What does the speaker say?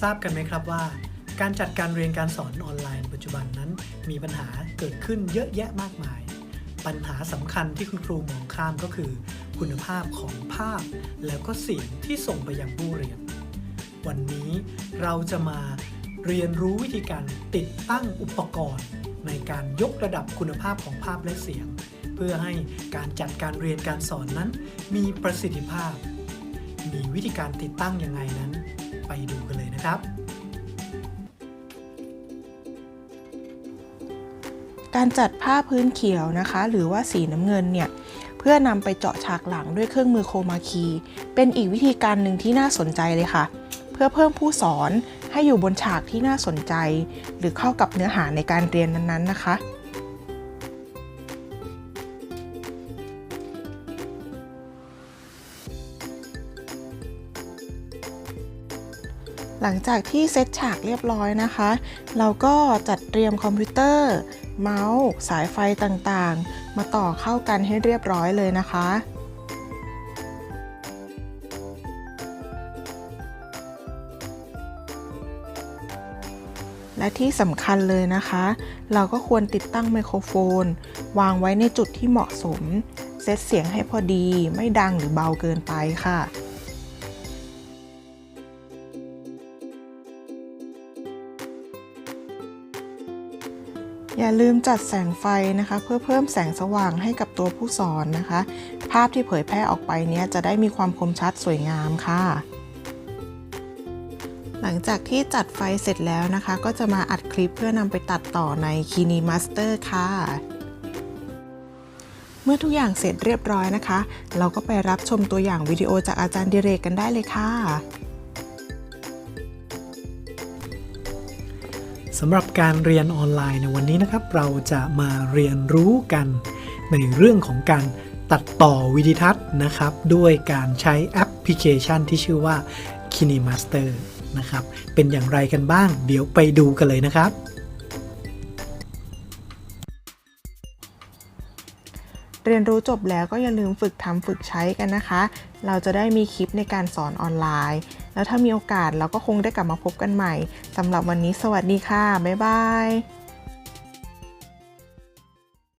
ทราบกันไหมครับว่า การจัดการเรียนการสอนออนไลน์ปัจจุบันนั้น มีปัญหาเกิดขึ้นเยอะแยะมากมาย ปัญหาสำคัญที่คุณครูมองข้ามก็คือ คุณภาพของภาพ แล้วก็เสียงที่ส่งไปยังผู้เรียน วันนี้เราจะมาเรียนรู้วิธีการติดตั้งอุปกรณ์ ในการยกระดับคุณภาพของภาพและเสียง เพื่อให้การจัดการเรียนการสอนนั้น มีประสิทธิภาพ มีวิธีการติดตั้งยังไงนั้น ไปดูกันเลยนะครับ การจัดผ้าพื้นเขียวนะคะ หรือว่าสีน้ำเงินเนี่ยเพื่อนำไปเจาะฉากหลังด้วยเครื่องมือโคมาคี เป็นอีกวิธีการหนึ่งที่น่าสนใจเลยค่ะ เพื่อเพิ่มผู้สอนให้อยู่บนฉากที่น่าสนใจ หรือเข้ากับเนื้อหาในการเรียนนั้นๆนะคะ หลังจากที่เซตฉากเรียบร้อยนะคะ เราก็จัดเตรียมคอมพิวเตอร์ เมาส์ สายไฟต่างๆ มาต่อเข้ากันให้เรียบร้อยเลยนะคะและที่สำคัญเลยนะคะ เราก็ควรติดตั้งไมโครโฟน วางไว้ในจุดที่เหมาะสม เซตเสียงให้พอดีไม่ดังหรือเบาเกินไปค่ะ อย่าลืมจัดแสงไฟนะคะ เพื่อเพิ่มแสงสว่างให้กับตัวผู้สอนนะคะ ภาพที่เผยแพร่ออกไปเนี้ยจะได้มีความคมชัดสวยงามค่ะ หลังจากที่จัดไฟเสร็จแล้วนะคะ ก็จะมาอัดคลิปเพื่อนำไปตัดต่อใน Kini Master ค่ะ เมื่อทุกอย่างเสร็จเรียบร้อยนะคะ เราก็ไปรับชมตัวอย่างวิดีโอจากอาจารย์ดิเรกกันได้เลยค่ะ สำหรับการเรียนออนไลน์ในวันนี้นะครับ เราจะมาเรียนรู้กันในเรื่องของการตัดต่อวิดีทัศน์นะครับ ด้วยการใช้แอปพลิเคชันที่ชื่อว่า KineMaster นะครับ เป็นอย่างไรกันบ้าง เดี๋ยวไปดูกันเลยนะครับ เรียนรู้จบแล้วก็อย่าลืมฝึกทำฝึกใช้กันนะคะ เราจะได้มีคลิปในการสอนออนไลน์ แล้วถ้ามีโอกาสเราก็คงได้กลับมาพบกันใหม่สำหรับวันนี้สวัสดีค่ะ บ๊ายบาย